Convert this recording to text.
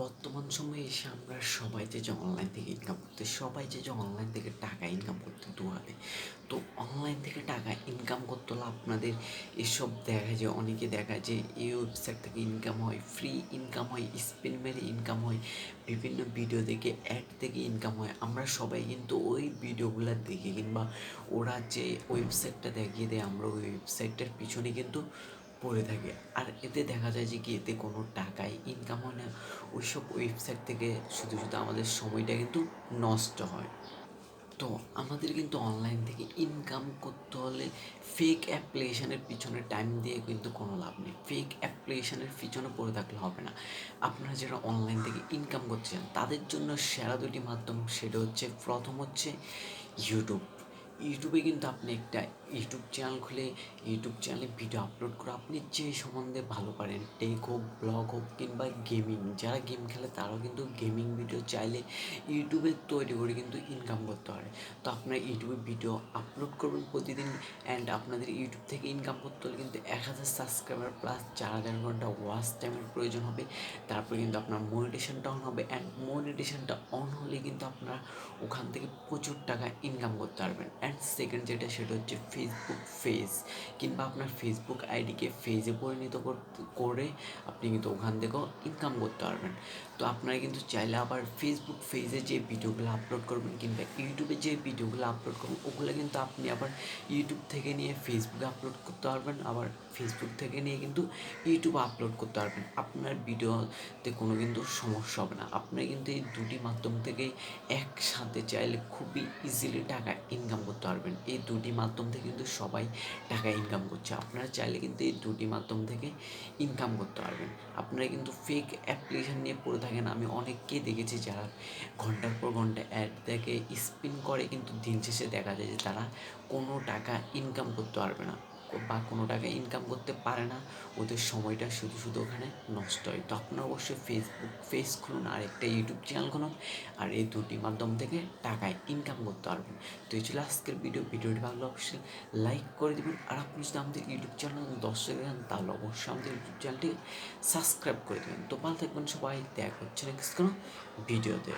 বর্তমান সময়ে এসে আমরা সবাই যে অনলাইন থেকে ইনকাম করতে সবাই যে যে অনলাইন থেকে টাকা ইনকাম করতে দৌড়াবে তো অনলাইন থেকে টাকা ইনকাম করতে হলে আপনাদের এসব দেখা যায়, অনেকে দেখা যে এই ওয়েবসাইট থেকে ইনকাম হয় ফ্রি ইনকাম হয় স্পিন মেরে ইনকাম হয়, বিভিন্ন ভিডিও দেখে অ্যাড থেকে ইনকাম হয়। আমরা সবাই কিন্তু ওই ভিডিওগুলো দেখে কিংবা ওরা যে ওয়েবসাইটটা দেখিয়ে দেয়, আমরা ওই ওয়েবসাইটটার পিছনে কিন্তু পড়ে থাকে। আর এতে দেখা যায় যে কি, এতে কোনো টাকাই ইনকাম ওইসব ওয়েবসাইট থেকে শুধু শুধু আমাদের সময়টা কিন্তু নষ্ট হয়। তো আমাদের কিন্তু অনলাইন থেকে ইনকাম করতে হলে ফেক অ্যাপ্লিকেশানের পিছনে টাইম দিয়ে কিন্তু কোনো লাভ নেই। ফেক অ্যাপ্লিকেশানের পিছনে পড়ে থাকলে হবে না। আপনারা যারা অনলাইন থেকে ইনকাম করছেন, তাদের জন্য সেরা দুটি মাধ্যম সেটা হচ্ছে প্রথম হচ্ছে ইউটিউব ইউটিউবে কিন্তু আপনি একটা ইউটিউব চ্যানেল খুলে ইউটিউব চ্যানেলে ভিডিও আপলোড করে আপনি যে সম্বন্ধে ভালো পারেন টেক হোক ব্লগ হোক কিংবা গেমিং যারা গেম খেলে তারাও কিন্তু গেমিং ভিডিও চাইলে ইউটিউবে তৈরি করে কিন্তু ইনকাম করতে পারে। তো আপনার ইউটিউবে ভিডিও আপলোড করবেন প্রতিদিন অ্যান্ড আপনাদের ইউটিউব থেকে ইনকাম করতে হলে কিন্তু এক হাজার সাবস্ক্রাইবার প্লাস চার হাজার ঘণ্টা ওয়াচ টাইমের প্রয়োজন হবে। তারপরে কিন্তু আপনার মনিটেশনটা অন হবে অ্যান্ড মনিটেশনটা অন হলে কিন্তু আপনারা ওখান থেকে প্রচুর টাকা ইনকাম করতে পারবেন। অ্যান্ড সেকেন্ড যেটা সেটা হচ্ছে ফেসবুক ফেজ কিংবা আপনার ফেসবুক আইডিকে ফেজে পরিণত করে আপনি কিন্তু ওখান থেকেও ইনকাম করতে পারবেন। তো আপনারা কিন্তু চাইলে আবার ফেসবুক পেজে যে ভিডিওগুলো আপলোড করবেন কিংবা ইউটিউবে যে ভিডিওগুলো আপলোড করবেন, ওগুলো কিন্তু আপনি আবার ইউটিউব থেকে নিয়ে ফেসবুকে আপলোড করতে পারবেন, আবার ফেসবুক থেকে নিয়ে কিন্তু ইউটিউবে আপলোড করতে পারবেন। আপনার ভিডিওতে কোনো কিন্তু সমস্যা হবে না। আপনি কিন্তু এই দুটি মাধ্যম থেকেই একসাথে চাইলে খুবই ইজিলি টাকা ইনকাম করতে পারবেন। এই দুটি মাধ্যম থেকে কিন্তু সবাই টাকা ইনকাম করছে। আপনারা চাইলে কিন্তু এই দুটি মাধ্যম থেকে ইনকাম করতে পারবেন। আপনারা কিন্তু ফেক অ্যাপ্লিকেশান নিয়ে পড়ে থাকেন। আমি অনেককেই দেখেছি যারা ঘণ্টার পর ঘণ্টা অ্যাড দেখে স্পিন করে, কিন্তু দিন শেষে দেখা যায় যে তারা কোনো টাকা ইনকাম করতে পারবে না। বা কোনো টাকা ইনকাম করতে পারে না, ওদের সময়টা শুধু শুধু ওখানে নষ্ট হয়। তো আপনারা অবশ্যই ফেসবুক পেজ খুলুন, আর একটা ইউটিউব চ্যানেল খুলুন, আর এই দুটি মাধ্যম থেকে টাকায় ইনকাম করতে পারবেন। তো এই ছিল আজকের ভিডিও ভিডিওটি ভালো অবশ্যই লাইক করে দেবেন, আর আপনি যদি আমাদের ইউটিউব চ্যানেল দর্শক দেন তাহলে অবশ্যই আমাদের ইউটিউব চ্যানেলটি সাবস্ক্রাইব করে দেবেন। তো ভালো থাকবেন সবাই, দেখা হচ্ছে নেক্সট কোনো ভিডিওতে